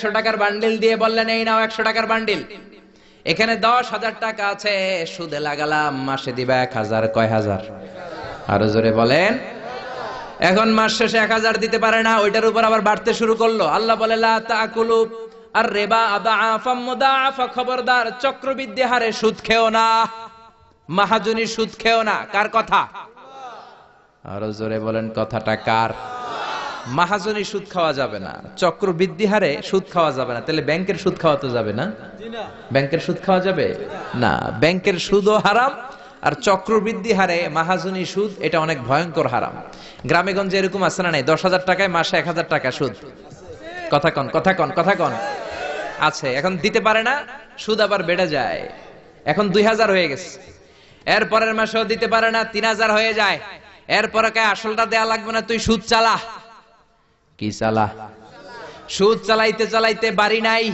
একশো টাকার বান্ডিল দিয়ে বললেন, এই নাও একশো টাকার বান্ডিল। এখানে দশ হাজার টাকা আছে, সুদে লাগালাম, মাসে দিবা এক হাজার, কয় হাজার? আরও জোরে বলেন। এখন মাস শেষে এক হাজার দিতে পারে না, ওইটার উপর আবার বাড়তে শুরু করল। আল্লাহ বলে আর রেবা আদাআফা মুদাআফা খবরদার, চক্রবৃদ্ধি হারে সুদ খেও না মাহাজনী সুদ খেও না। কার কথা? আরও জোরে বলেন, কথাটা কার? মাহাজনী সুদ খাওয়া যাবে না। চক্রবৃদ্ধি হারে সুদ খাওয়া যাবে না। তাহলে ব্যাংকের সুদ খাওয়া তো যাবে না? ব্যাংকের সুদ খাওয়া যাবে? না, ব্যাংকের সুদও হারাম আর চক্রবৃদ্ধি হারে মাহাজনী সুদ, এটা অনেক ভয়ঙ্কর হারাম। গ্রামে গঞ্জে এরকম আছে না নাই? দশ হাজার টাকায় মাসে এক হাজার টাকা সুদ। কথা কন কথা কন কথা কন। আছে, এখন দিতে পারে না, সুদ আবার বেড়ে যায়। এখন দুই হাজার হয়ে গেছে। এর পরের মাসেও দিতে পারে না, তিন হাজার হয়ে যায়। এরপরে আসলটা দেয়া লাগবে না, তুই সুদ চালা। কি চালা? সুদ চালাইতে চালাইতে বাড়ি নাই,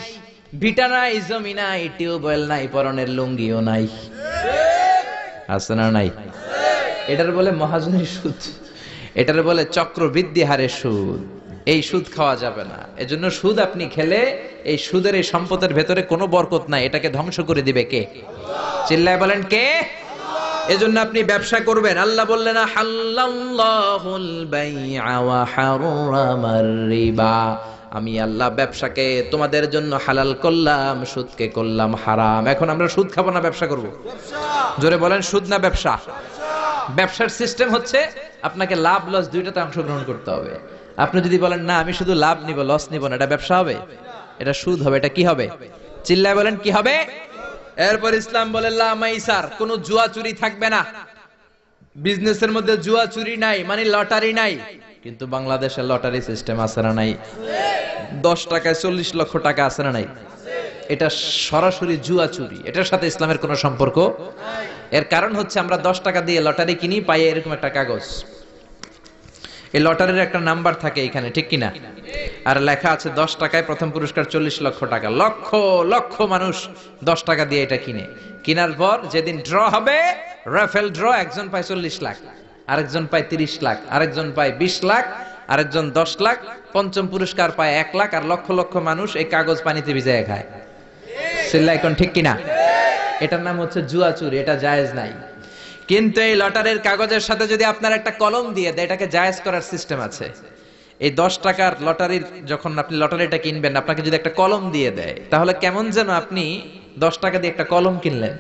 ভিটা নাই, জমি নাই, টিউবওয়েল নাই, পরনের লুঙ্গিও নাই। আছে না নাই? এটার বলে মহাজনের সুদ, এটার বলে চক্রবৃদ্ধি হারে সুদ। এই সুদ খাওয়া যাবে না। এজন্য সুদ আপনি খেলে এই সুদের এই সম্পদের ভেতরে কোনো বরকত নাই। এটাকে ধ্বংস করে দিবে কে? চিল্লায় বলেন কে? এজন্য আপনি ব্যবসা করবেন। আল্লাহ বললেন বাইআ ওয়া হারামার রিবা। আমি আল্লাহ ব্যবসাকে, তোমাদের জন্য হালাল করলাম, সুদকে করলাম হারাম। এখন আমরা সুদ খাব না ব্যবসা করব? জোরে বলেন, সুদ না ব্যবসা? ব্যবসার সিস্টেম হচ্ছে আপনাকে লাভ লস দুইটাতে অংশগ্রহণ করতে হবে। আপনি যদি বলেন, না, আমি শুধু লাভ নিব লস নিব না, এটা ব্যবসা হবে? এটা সুদ হবে, এটা কি হবে? চিল্লায় বলেন, কি হবে? এরপর ইসলাম বলে লামাইসার কোন জুয়া চুরি থাকবে না। বিজনেসের মধ্যে জুয়া চুরি নাই মানে লটারি নাই। কিন্তু বাংলাদেশে লটারি সিস্টেম আছে না নাই? দশ টাকায় চল্লিশ লক্ষ টাকা আছে না নাই? এটা সরাসরি জুয়া চুরি। এটার সাথে ইসলামের কোনো সম্পর্ক এর কারণ হচ্ছে আমরা দশ টাকা দিয়ে লটারি কিনি পাই এরকম একটা কাগজ। এই লটারির একটা নাম্বার থাকে এখানে, ঠিক কিনা? আর লেখা আছে, দশ টাকায় প্রথম পুরস্কার চল্লিশ লক্ষ টাকা। লক্ষ লক্ষ মানুষ দশ টাকা দিয়ে এটা কিনে। কিনার পর যেদিন ড্র হবে রাফেল ড্র একজন পায় চল্লিশ লাখ, আরেকজন পায় তিরিশ লাখ, আরেকজন পায় বিশ লাখ, আরেকজন দশ লাখ, পঞ্চম পুরস্কার পায় এক লাখ, আর লক্ষ লক্ষ মানুষ এই কাগজ পানিতে ভিজায় খায়। সিল্লা এখন ঠিক কিনা? এটার নাম হচ্ছে জুয়া চুরি, এটা জায়েজ নাই। কিন্তু এই লটারির কাগজের সাথে যদি আপনার একটা কলম দিয়ে দেয়, এটাকে জায়েজ করার সিস্টেম আছে। এই দশ টাকার লটারির যখন আপনি লটারিটা কিনবেন, আপনাকে যদি একটা কলম দিয়ে দেয়, তাহলে কেমন যেন আপনি দশ টাকা দিয়ে একটা কলম কিনলেন।